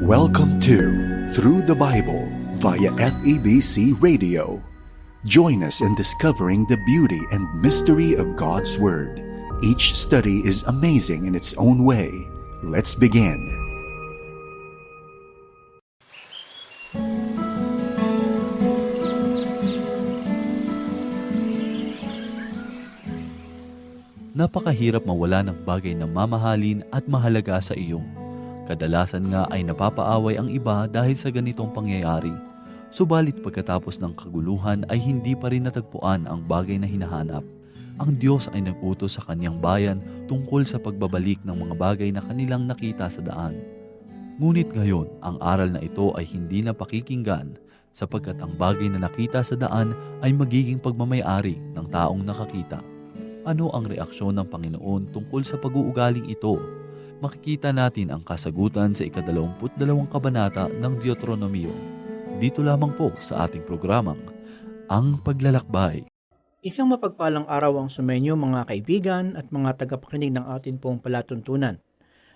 Welcome to Through the Bible via FEBC Radio. Join us in discovering the beauty and mystery of God's Word. Each study is amazing in its own way. Let's begin. Napakahirap mawala ng bagay na mamahalin at mahalaga sa iyo. Kadalasan nga ay napapaaway ang iba dahil sa ganitong pangyayari. Subalit pagkatapos ng kaguluhan ay hindi pa rin natagpuan ang bagay na hinahanap. Ang Diyos ay nag-utos sa kanyang bayan tungkol sa pagbabalik ng mga bagay na kanilang nakita sa daan. Ngunit ngayon, ang aral na ito ay hindi na pakikinggan sapagkat ang bagay na nakita sa daan ay magiging pagmamayari ng taong nakakita. Ano ang reaksyon ng Panginoon tungkol sa pag-uugaling ito? Makikita natin ang kasagutan sa ikadalawamput dalawang kabanata ng Deuteronomio. Dito lamang po sa ating programang, Ang Paglalakbay. Isang mapagpalang araw ang sumenyo mga kaibigan at mga tagapakinig ng atin pong palatuntunan.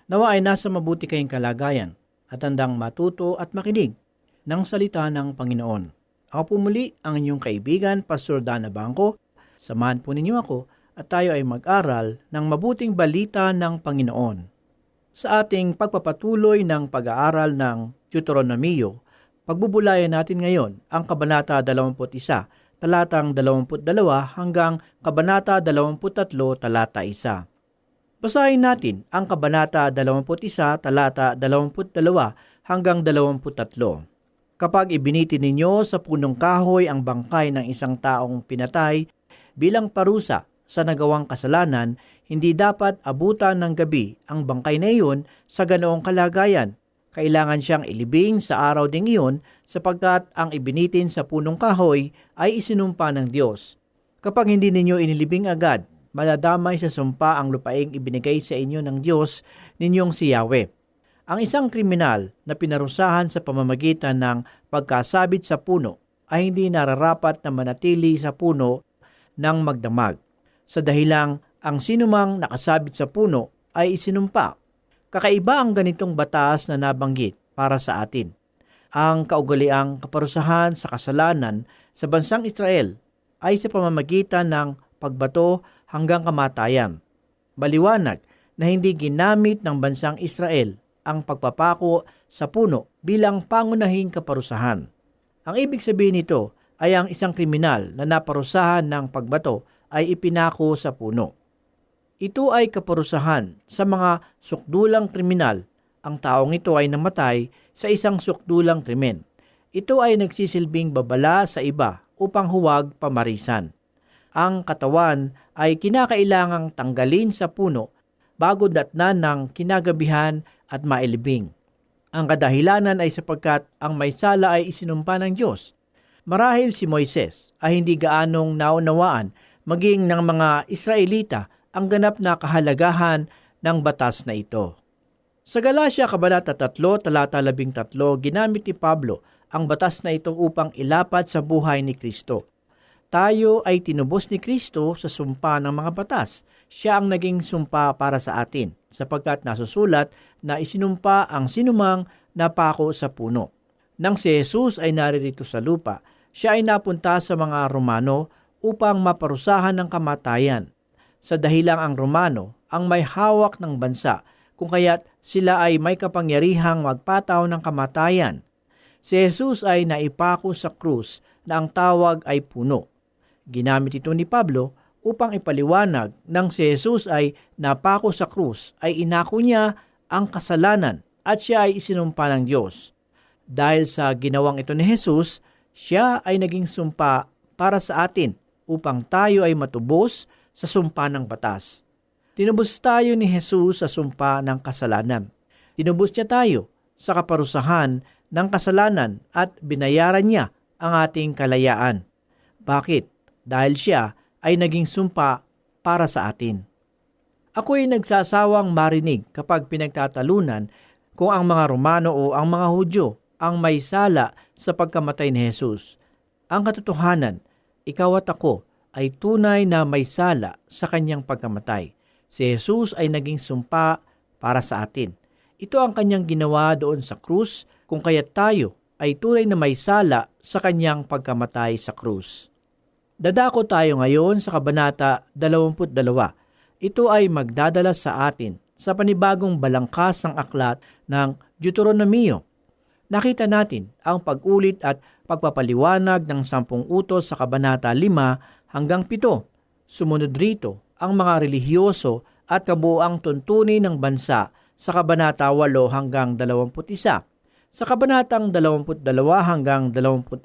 Nawa ay nasa mabuti kayong kalagayan at handang matuto at makinig ng salita ng Panginoon. Ako po muli ang inyong kaibigan, Pastor Dana Bangko. Samahan po ninyo ako at tayo ay mag-aral ng mabuting balita ng Panginoon. Sa ating pagpapatuloy ng pag-aaral ng Deuteronomio, pagbubulayan natin ngayon ang Kabanata 21, talatang 22 hanggang Kabanata 23, talata 1. Basahin natin ang Kabanata 21, talata 22 hanggang 23. Kapag ibiniti ninyo sa punong kahoy ang bangkay ng isang taong pinatay bilang parusa sa nagawang kasalanan, hindi dapat abutan ng gabi ang bangkay na iyon sa ganoong kalagayan. Kailangan siyang ilibing sa araw ding iyon sapagkat ang ibinitin sa punong kahoy ay isinumpa ng Diyos. Kapag hindi ninyo inilibing agad, madadamay sa sumpa ang lupaing ibinigay sa inyo ng Diyos ninyong si Yahweh. Ang isang kriminal na pinarusahan sa pamamagitan ng pagkasabit sa puno ay hindi nararapat na manatili sa puno ng magdamag sa dahilang ang sinumang nakasabit sa puno ay isinumpa. Kakaiba ang ganitong batas na nabanggit para sa atin. Ang kaugaliang kaparusahan sa kasalanan sa bansang Israel ay sa pamamagitan ng pagbato hanggang kamatayan. Baliwanag na hindi ginamit ng bansang Israel ang pagpapako sa puno bilang pangunahing kaparusahan. Ang ibig sabihin nito ay ang isang kriminal na naparusahan ng pagbato ay ipinako sa puno. Ito ay kaparusahan sa mga sukdulang kriminal. Ang taong ito ay namatay sa isang sukdulang krimen. Ito ay nagsisilbing babala sa iba upang huwag pamarisan. Ang katawan ay kinakailangang tanggalin sa puno bago datnan ng kinagabihan at mailibing. Ang kadahilanan ay sapagkat ang may sala ay isinumpa ng Diyos. Marahil si Moises ay hindi gaanong naunawaan maging ng mga Israelita ang ganap na kahalagahan ng batas na ito. Sa Galacia Kabanata 3, talata 13, ginamit ni Pablo ang batas na ito upang ilapat sa buhay ni Kristo. Tayo ay tinubos ni Kristo sa sumpa ng mga batas. Siya ang naging sumpa para sa atin, sapagkat nasusulat na isinumpa ang sinumang napako sa puno. Nang si Jesus ay naririto sa lupa, siya ay napunta sa mga Romano upang maparusahan ng kamatayan. Sa dahilang ang Romano ang may hawak ng bansa, kung kaya't sila ay may kapangyarihang magpataw ng kamatayan. Si Jesus ay naipako sa krus na ang tawag ay puno. Ginamit ito ni Pablo upang ipaliwanag nang si Jesus ay napako sa krus ay inako niya ang kasalanan at siya ay isinumpa ng Diyos. Dahil sa ginawang ito ni Jesus, siya ay naging sumpa para sa atin upang tayo ay matubos sa sumpa ng batas. Tinubos tayo ni Jesus sa sumpa ng kasalanan. Tinubos niya tayo sa kaparusahan ng kasalanan at binayaran niya ang ating kalayaan. Bakit? Dahil siya ay naging sumpa para sa atin. Ako'y nagsasawang marinig kapag pinagtatalunan kung ang mga Romano o ang mga Hudyo ang may sala sa pagkamatay ni Jesus. Ang katotohanan, ikaw at ako ay tunay na may sala sa kanyang pagkamatay. Si Jesus ay naging sumpa para sa atin. Ito ang kanyang ginawa doon sa krus kung kaya't tayo ay tunay na may sala sa kanyang pagkamatay sa krus. Dadako tayo ngayon sa Kabanata 22. Ito ay magdadala sa atin sa panibagong balangkas ng aklat ng Deuteronomio. Nakita natin ang pag-ulit at pagpapaliwanag ng sampung utos sa Kabanata 5 hanggang 7. Sumunod rito ang mga relihiyoso at kabuoang tuntunin ng bansa sa Kabanata 8 hanggang 21. Sa Kabanatang 22 hanggang 26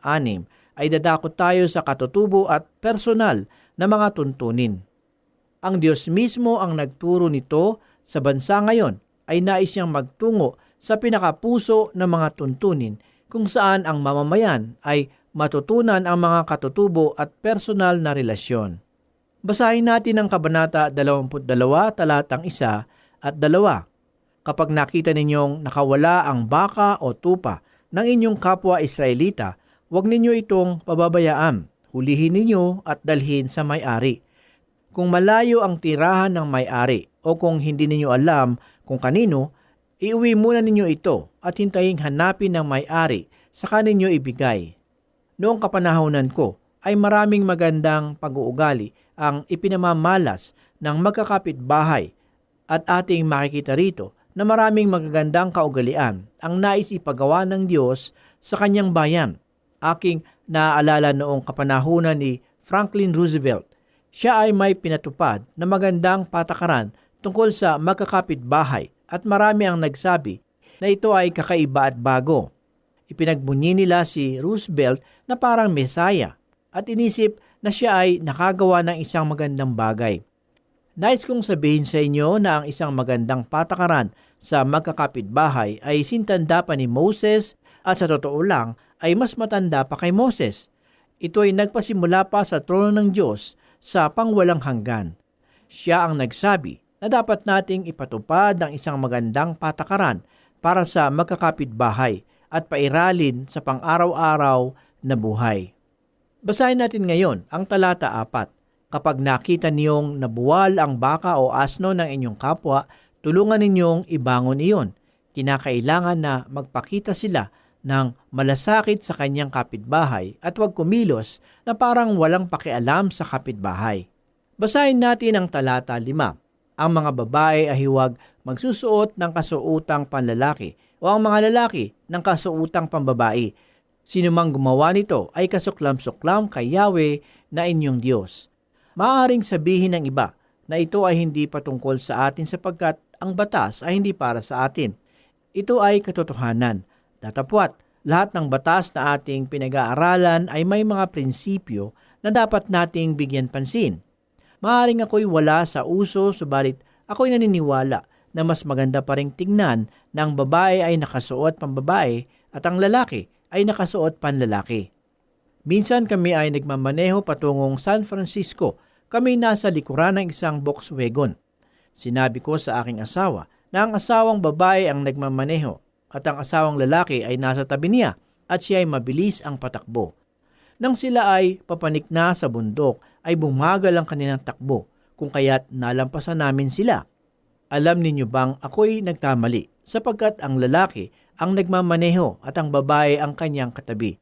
ay dadako tayo sa katutubo at personal na mga tuntunin. Ang Diyos mismo ang nagturo nito sa bansa ngayon ay nais niyang magtungo sa pinakapuso ng mga tuntunin kung saan ang mamamayan ay matutunan ang mga katutubo at personal na relasyon. Basahin natin ang Kabanata 22, talatang 1 at 2. Kapag nakita ninyong nakawala ang baka o tupa ng inyong kapwa Israelita, huwag ninyo itong pababayaan. Hulihin ninyo at dalhin sa may-ari. Kung malayo ang tirahan ng may-ari o kung hindi ninyo alam kung kanino, iuwi muna ninyo ito at hintayin hanapin ng may-ari saka ninyo ibigay. Noong kapanahonan ko ay maraming magandang pag-uugali ang ipinamamalas ng magkakapit-bahay at ating makikita rito na maraming magagandang kaugalian ang nais ipagawa ng Diyos sa kanyang bayan. Aking naaalala noong kapanahunan ni Franklin Roosevelt. Siya ay may pinatupad na magandang patakaran tungkol sa magkakapit-bahay at marami ang nagsabi na ito ay kakaiba at bago. Ipinagbunyi nila si Roosevelt na parang mesaya at inisip na siya ay nakagawa ng isang magandang bagay. Nais kong sabihin sa inyo na ang isang magandang patakaran sa magkakapitbahay ay sintanda pa ni Moses at sa totoo lang ay mas matanda pa kay Moses. Ito ay nagpasimula pa sa trono ng Diyos sa pangwalang hanggan. Siya ang nagsabi na dapat nating ipatupad ang isang magandang patakaran para sa magkakapitbahay at pairalin sa pang-araw-araw na buhay. Basahin natin ngayon ang talata 4. Kapag nakita niyong nabuwal ang baka o asno ng inyong kapwa, tulungan ninyong ibangon iyon. Kinakailangan na magpakita sila ng malasakit sa kanyang kapitbahay at huwag kumilos na parang walang pakialam sa kapitbahay. Basahin natin ang talata 5. Ang mga babae ay huwag magsusuot ng kasuotang panlalaki o ang mga lalaki ng kasuotang pambabae. Sino mang gumawa nito ay kasuklam-suklam kay Yahweh na inyong Diyos. Maaring sabihin ng iba na ito ay hindi patungkol sa atin sapagkat ang batas ay hindi para sa atin. Ito ay katotohanan. Datapwat, lahat ng batas na ating pinag-aaralan ay may mga prinsipyo na dapat nating bigyan pansin. Maaring ako'y wala sa uso, subalit ako'y naniniwala na mas maganda pa rin tingnan na ang babae ay nakasuot pambabae at ang lalaki ay nakasuot panlalaki. Minsan kami ay nagmamaneho patungong San Francisco. Kami nasa likuran ng isang Volkswagen. Sinabi ko sa aking asawa na ang asawang babae ang nagmamaneho at ang asawang lalaki ay nasa tabi niya at siya ay mabilis ang patakbo. Nang sila ay papanik na sa bundok ay bumagal ang kanilang takbo kung kaya't nalampasan namin sila. Alam ninyo bang ako'y nagkamali sapagkat ang lalaki ang nagmamaneho at ang babae ang kanyang katabi.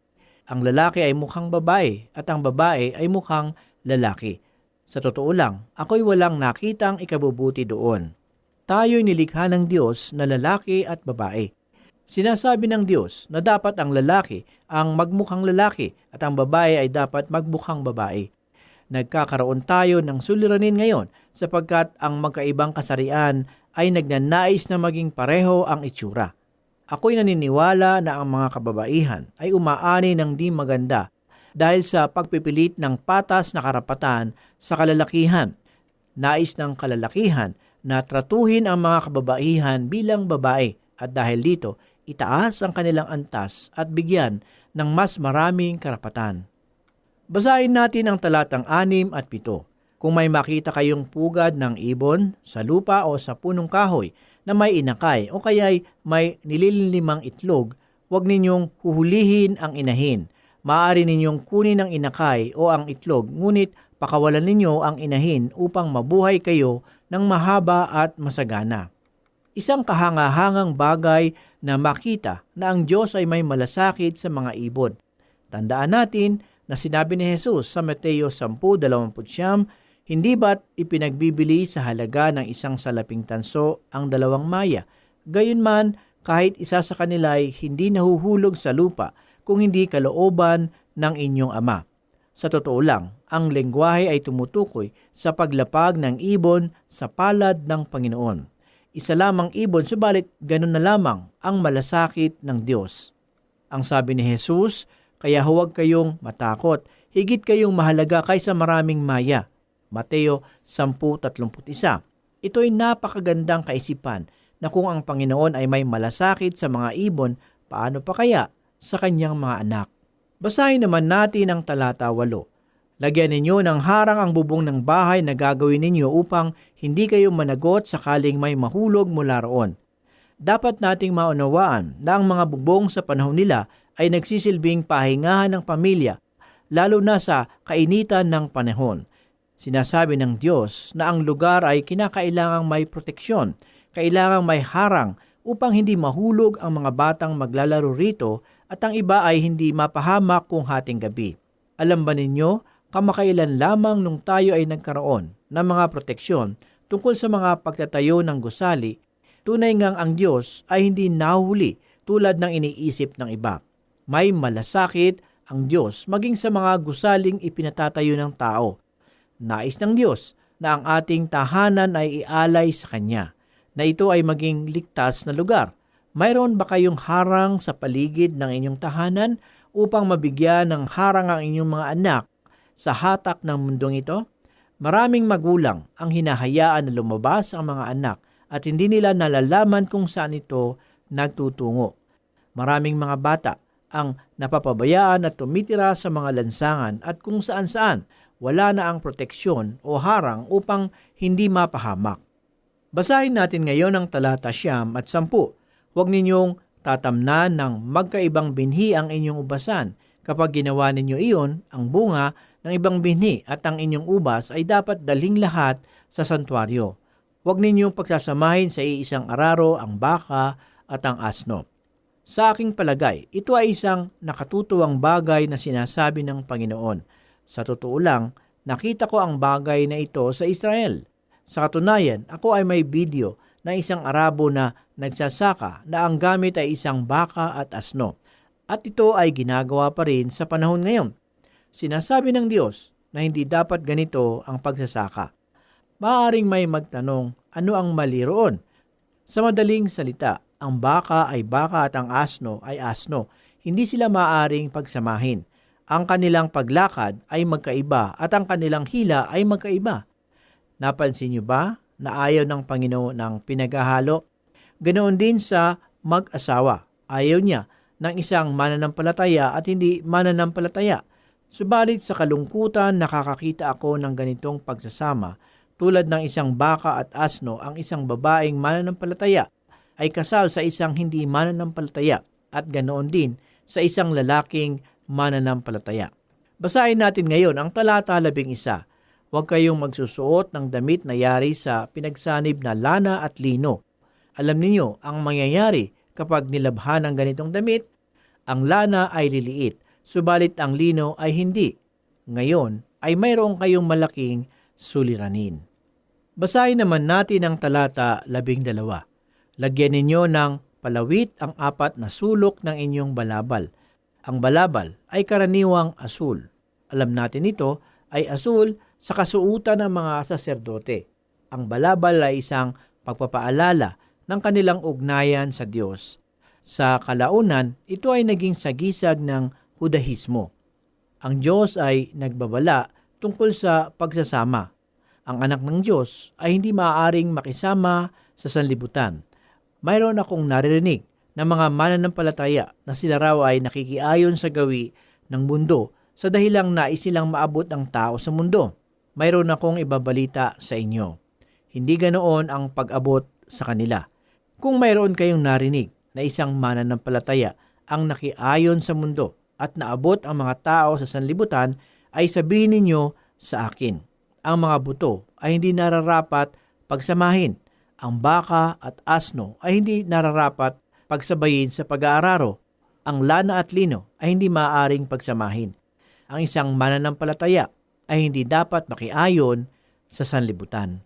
Ang lalaki ay mukhang babae at ang babae ay mukhang lalaki. Sa totoo lang, ako'y walang nakitang ikabubuti doon. Tayo'y nilikha ng Diyos na lalaki at babae. Sinasabi ng Diyos na dapat ang lalaki ang magmukhang lalaki at ang babae ay dapat magmukhang babae. Nagkakaroon tayo ng suliranin ngayon sapagkat ang magkaibang kasarian ay nagnanais na maging pareho ang itsura. Ako'y naniniwala na ang mga kababaihan ay umaani ng di maganda dahil sa pagpipilit ng patas na karapatan sa kalalakihan. Nais ng kalalakihan na tratuhin ang mga kababaihan bilang babae at dahil dito, itaas ang kanilang antas at bigyan ng mas maraming karapatan. Basahin natin ang talatang 6 at 7. Kung may makita kayong pugad ng ibon sa lupa o sa punong kahoy na may inakay o kaya'y may nililimang itlog, huwag ninyong huhulihin ang inahin. Maaari ninyong kunin ang inakay o ang itlog, ngunit pakawalan ninyo ang inahin upang mabuhay kayo ng mahaba at masagana. Isang kahangahangang bagay na makita na ang Diyos ay may malasakit sa mga ibon. Tandaan natin na sinabi ni Jesus sa Mateo 10.29, Hindi ba't ipinagbibili sa halaga ng isang salaping tanso ang dalawang maya? Gayunman, kahit isa sa kanila ay hindi nahuhulog sa lupa kung hindi kalooban ng inyong ama. Sa totoo lang, ang lengguwahe ay tumutukoy sa paglapag ng ibon sa palad ng Panginoon. Isa lamang ibon, subalit ganun na lamang ang malasakit ng Diyos. Ang sabi ni Jesus, kaya huwag kayong matakot, higit kayong mahalaga kaysa maraming maya. Mateo 10.31 Ito ay napakagandang kaisipan na kung ang Panginoon ay may malasakit sa mga ibon, paano pa kaya sa kanyang mga anak? Basahin naman natin ang talata 8. Lagyan ninyo ng harang ang bubong ng bahay na gagawin ninyo upang hindi kayo managot sakaling may mahulog mula roon. Dapat nating maunawaan na ang mga bubong sa panahon nila ay nagsisilbing pahingahan ng pamilya, lalo na sa kainitan ng panahon. Sinasabi ng Diyos na ang lugar ay kinakailangang may proteksyon, kailangang may harang upang hindi mahulog ang mga batang maglalaro rito at ang iba ay hindi mapahamak kung hating gabi. Alam ba ninyo, kamakailan lamang nung tayo ay nagkaroon ng mga proteksyon tungkol sa mga pagtatayo ng gusali, tunay ngang ang Diyos ay hindi nahuli tulad ng iniisip ng iba. May malasakit ang Diyos maging sa mga gusaling ipinatatayo ng tao. Nais ng Diyos na ang ating tahanan ay ialay sa Kanya, na ito ay maging ligtas na lugar. Mayroon ba kayong harang sa paligid ng inyong tahanan upang mabigyan ng harang ang inyong mga anak sa hatak ng mundong ito? Maraming magulang ang hinahayaan na lumabas ang mga anak at hindi nila nalalaman kung saan ito nagtutungo. Maraming mga bata ang napapabayaan at tumitira sa mga lansangan at kung saan-saan wala na ang proteksyon o harang upang hindi mapahamak. Basahin natin ngayon ang talata siyam at sampu. Huwag ninyong tatamnan ng magkaibang binhi ang inyong ubasan. Kapag ginawa ninyo iyon, ang bunga ng ibang binhi at ang inyong ubas ay dapat daling lahat sa santuario. Huwag ninyong pagsasamahin sa iisang araro ang baka at ang asno. Sa aking palagay, ito ay isang nakatutuwang bagay na sinasabi ng Panginoon. Sa totoo lang, nakita ko ang bagay na ito sa Israel. Sa katunayan, ako ay may video ng isang Arabo na nagsasaka na ang gamit ay isang baka at asno. At ito ay ginagawa pa rin sa panahon ngayon. Sinasabi ng Diyos na hindi dapat ganito ang pagsasaka. Maaring may magtanong, ano ang mali roon? Sa madaling salita, ang baka ay baka at ang asno ay asno. Hindi sila maaring pagsamahin. Ang kanilang paglakad ay magkaiba at ang kanilang hila ay magkaiba. Napansin niyo ba na ayaw ng Panginoon ng pinaghahalo? Ganoon din sa mag-asawa. Ayaw niya ng isang mananampalataya at hindi mananampalataya. Subalit sa kalungkutan nakakakita ako ng ganitong pagsasama tulad ng isang baka at asno ang isang babaeng mananampalataya ay kasal sa isang hindi mananampalataya at ganoon din sa isang lalaking mananampalataya. Basahin natin ngayon ang talata labing isa. Huwag kayong magsusuot ng damit na yari sa pinagsanib na lana at lino. Alam ninyo ang mangyayari kapag nilabhan ang ganitong damit, ang lana ay liliit, subalit ang lino ay hindi. Ngayon ay mayroon kayong malaking suliranin. Basahin naman natin ang talata labing dalawa. Lagyan ninyo ng palawit ang apat na sulok ng inyong balabal. Ang balabal ay karaniwang asul. Alam natin ito ay asul sa kasuutan ng mga saserdote. Ang balabal ay isang pagpapaalala ng kanilang ugnayan sa Diyos. Sa kalaunan, ito ay naging sagisag ng Hudahismo. Ang Diyos ay nagbabala tungkol sa pagsasama. Ang anak ng Diyos ay hindi maaaring makisama sa sanlibutan mayroon akong naririnig ng mga mananampalataya na sila raw ay nakikiayon sa gawi ng mundo sa dahilang nais silang maabot ang tao sa mundo. Mayroon akong ibabalita sa inyo. Hindi ganoon ang pag-abot sa kanila. Kung mayroon kayong narinig na isang mananampalataya ang nakiayon sa mundo at naabot ang mga tao sa sanlibutan, ay sabihin ninyo sa akin, ang mga buto ay hindi nararapat pagsamahin Ang baka at asno ay hindi nararapat pagsabayin sa pag-aararo. Ang lana at lino ay hindi maaaring pagsamahin. Ang isang mananampalataya ay hindi dapat makiayon sa sanlibutan.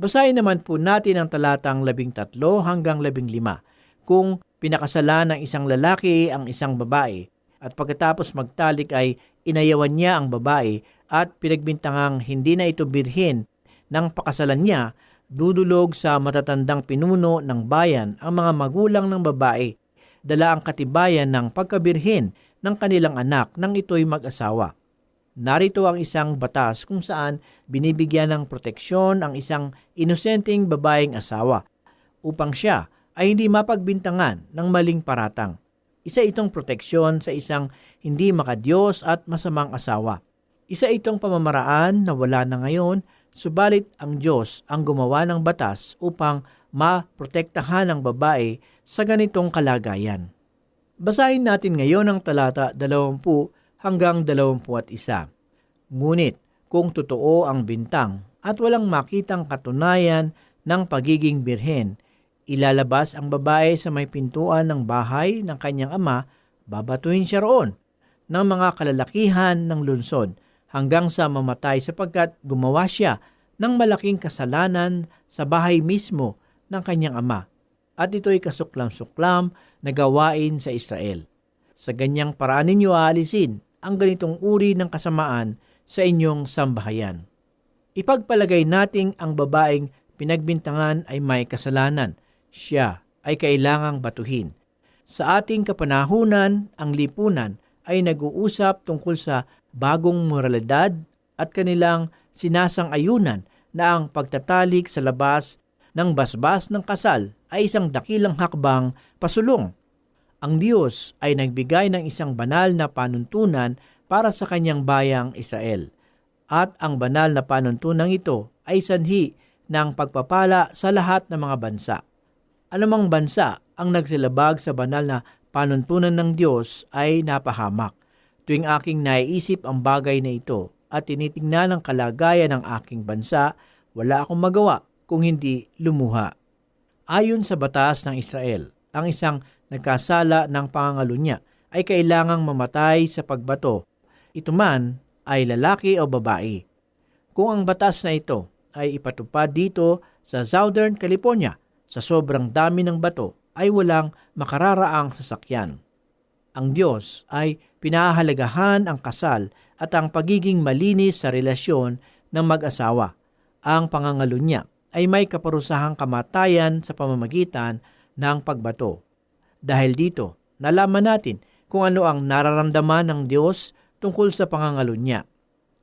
Basahin naman po natin ang talatang 13 hanggang 15 kung pinakasalan ng isang lalaki ang isang babae at pagkatapos magtalik ay inayawan niya ang babae at pinagbintangang hindi na ito birhen ng pakasalan niya, dudulog sa matatandang pinuno ng bayan ang mga magulang ng babae, dala ang katibayan ng pagkabirhen ng kanilang anak nang ito'y mag-asawa. Narito ang isang batas kung saan binibigyan ng proteksyon ang isang inosenteng babaeng asawa upang siya ay hindi mapagbintangan ng maling paratang. Isa itong proteksyon sa isang hindi makadiyos at masamang asawa. Isa itong pamamaraan na wala na ngayon, subalit ang Diyos ang gumawa ng batas upang maprotektahan ang babae sa ganitong kalagayan. Basahin natin ngayon ang talata 20 hanggang 21. Ngunit kung totoo ang bintang at walang makitang katunayan ng pagiging birhen, ilalabas ang babae sa may pintuan ng bahay ng kanyang ama, babatuhin siya roon ng mga kalalakihan ng lunsod hanggang sa mamatay sapagkat gumawa siya ng malaking kasalanan sa bahay mismo ng kanyang ama. At ito'y kasuklam-suklam na gawain sa Israel. Sa ganyang paraan ninyo aalisin ang ganitong uri ng kasamaan sa inyong sambahayan. Ipagpalagay nating ang babaeng pinagbintangan ay may kasalanan. Siya ay kailangang batuhin. Sa ating kapanahunan, ang lipunan ay nag-uusap tungkol sa bagong moralidad at kanilang sinasang-ayunan na ang pagtatalik sa labas ng basbas ng kasal ay isang dakilang hakbang pasulong. Ang Diyos ay nagbigay ng isang banal na panuntunan para sa kanyang bayang Israel. At ang banal na panuntunan ito ay sanhi ng pagpapala sa lahat ng mga bansa. Anumang bansa ang nagsilabag sa banal na panuntunan ng Diyos ay napahamak. Tuwing aking naiisip ang bagay na ito at tinitingnan ang kalagayan ng aking bansa, wala akong magawa kung hindi lumuha. Ayon sa batas ng Israel, ang isang nagkasala ng pangangalunya ay kailangang mamatay sa pagbato. Ito man ay lalaki o babae. Kung ang batas na ito ay ipatupad dito sa Southern California sa sobrang dami ng bato ay walang makararaang sasakyan. Ang Diyos ay pinahalagahan ang kasal at ang pagiging malinis sa relasyon ng mag-asawa. Ang pangangalunya ay may kaparusahang kamatayan sa pamamagitan ng pagbato. Dahil dito, nalaman natin kung ano ang nararamdaman ng Diyos tungkol sa pangangalunya.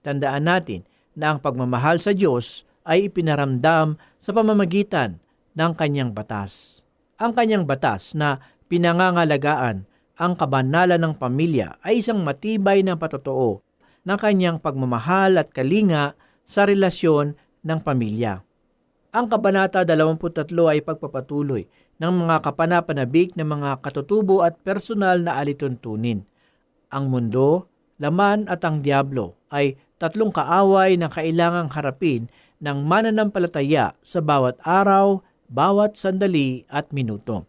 Tandaan natin na ang pagmamahal sa Diyos ay ipinaramdam sa pamamagitan ng kanyang batas. Ang kanyang batas na pinangangalagaan ang kabanalan ng pamilya ay isang matibay na patotoo ng kanyang pagmamahal at kalinga sa relasyon ng pamilya. Ang Kabanata 23 ay pagpapatuloy ng mga kapanapanabik ng mga katutubo at personal na alituntunin. Ang mundo, laman at ang diablo ay tatlong kaaway na kailangang harapin ng mananampalataya sa bawat araw, bawat sandali at minuto.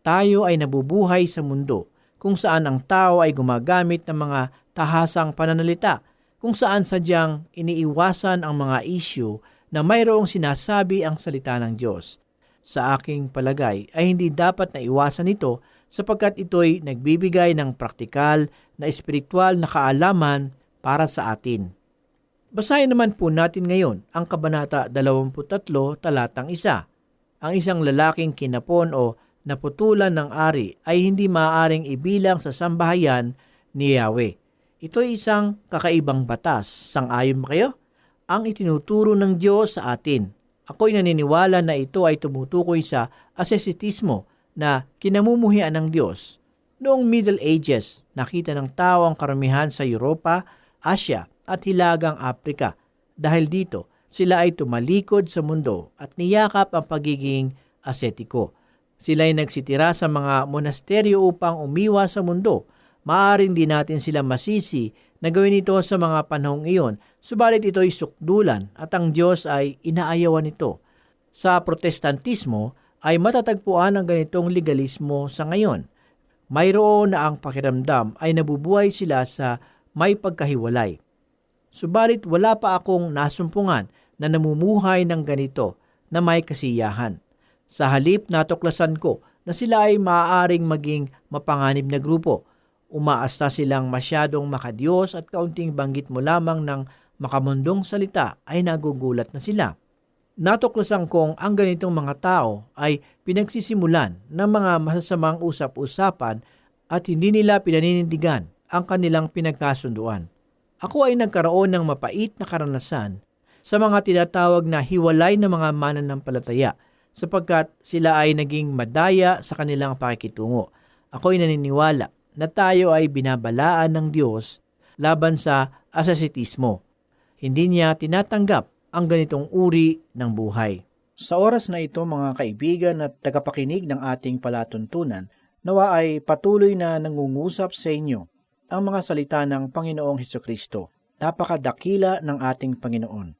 Tayo ay nabubuhay sa mundo kung saan ang tao ay gumagamit ng mga tahasang pananalita, kung saan sadyang iniiwasan ang mga isyu na mayroong sinasabi ang salita ng Diyos. Sa aking palagay ay hindi dapat na iwasan ito sapagkat ito'y nagbibigay ng praktikal na espiritual na kaalaman para sa atin. Basahin naman po natin ngayon ang Kabanata 23 talatang 1. Ang isang lalaking kinapon o naputulan ng ari ay hindi maaaring ibilang sa sambahayan ni Yahweh. Ito ay isang kakaibang batas. Sang-ayon ba kayo? ang itinuturo ng Diyos sa atin. Ako'y naniniwala na ito ay tumutukoy sa asesitismo na kinamumuhian ng Diyos. Noong Middle Ages, nakita ng tao ang karamihan sa Europa, Asia at Hilagang Afrika. Dahil dito, sila ay tumalikod sa mundo at niyakap ang pagiging asetiko. Sila ay nagsitira sa mga monasteryo upang umiwas sa mundo. Maaring di natin sila masisi na gawin ito sa mga panahong iyon, subalit ito ay sukdulan at ang Diyos ay inaayawan ito. Sa protestantismo ay matatagpuan ang ganitong legalismo sa ngayon. Mayroon na ang pakiramdam ay nabubuhay sila sa may pagkahiwalay. Subalit wala pa akong nasumpungan na namumuhay ng ganito na may kasiyahan. Sa halip natuklasan ko na sila ay maaaring maging mapanganib na grupo. Umaasta silang masyadong makadiyos at kaunting banggit mo lamang ng makamundong salita ay nagugulat na sila. Natuklasan kong ang ganitong mga tao ay pinagsisimulan ng mga masasamang usap-usapan at hindi nila pinaninindigan ang kanilang pinagkasunduan. Ako ay nagkaroon ng mapait na karanasan sa mga tinatawag na hiwalay na mga mananampalataya sapagkat sila ay naging madaya sa kanilang pakikitungo. Ako ay naniniwala na tayo ay binabalaan ng Diyos laban sa asasitismo. Hindi niya tinatanggap ang ganitong uri ng buhay. Sa oras na ito mga kaibigan at tagapakinig ng ating palatuntunan, nawa ay patuloy na nangungusap sa inyo ang mga salita ng Panginoong Heso Kristo. Napakadakila ng ating Panginoon.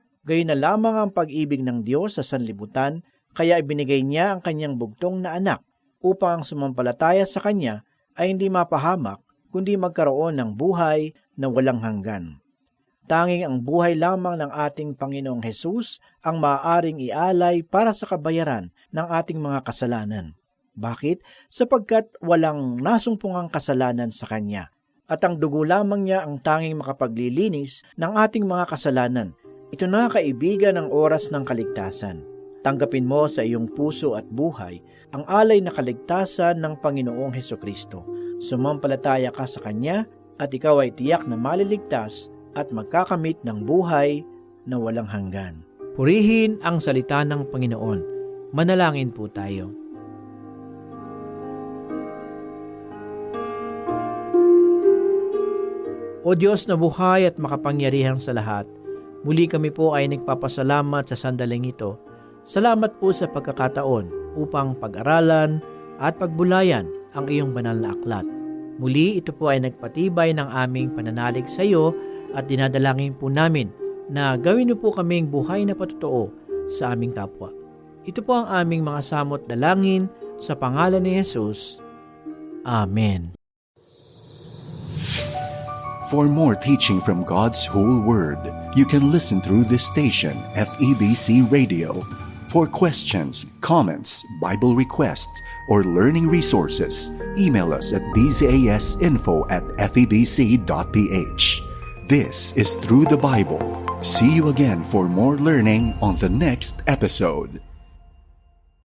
Gayon na lamang ang pag-ibig ng Diyos sa sanlibutan, kaya ibinigay niya ang kanyang bugtong na anak upang ang sumampalataya sa kanya ay hindi mapahamak kundi magkaroon ng buhay na walang hanggan. Tanging ang buhay lamang ng ating Panginoong Hesus ang maaaring ialay para sa kabayaran ng ating mga kasalanan. Bakit? Sapagkat walang nasumpungang kasalanan sa Kanya. At ang dugo lamang niya ang tanging makapaglilinis ng ating mga kasalanan. Ito na kaibigan ang oras ng kaligtasan. Tanggapin mo sa iyong puso at buhay ang alay na kaligtasan ng Panginoong Heso Kristo. Sumampalataya ka sa Kanya at ikaw ay tiyak na maliligtas at magkakamit ng buhay na walang hanggan. Purihin ang salita ng Panginoon. Manalangin po tayo. O Diyos na buhay at makapangyarihan sa lahat, muli kami po ay nagpapasalamat sa sandaling ito. Salamat po sa pagkakataon upang pag-aralan at pagbulayan ang iyong banal na aklat. Muli ito po ay nagpatibay ng aming pananalig sa iyo at dinadalangin po namin na gawin niyo po kaming buhay na patotoo sa aming kapwa. Ito po ang aming mga samot dalangin sa pangalan ni Jesus. Amen. For more teaching from God's whole word, you can listen through this station, FEBC Radio. For questions, comments, Bible requests, or learning resources, email us at dzasinfo at febc.ph. This is Through the Bible. See you again for more learning on the next episode.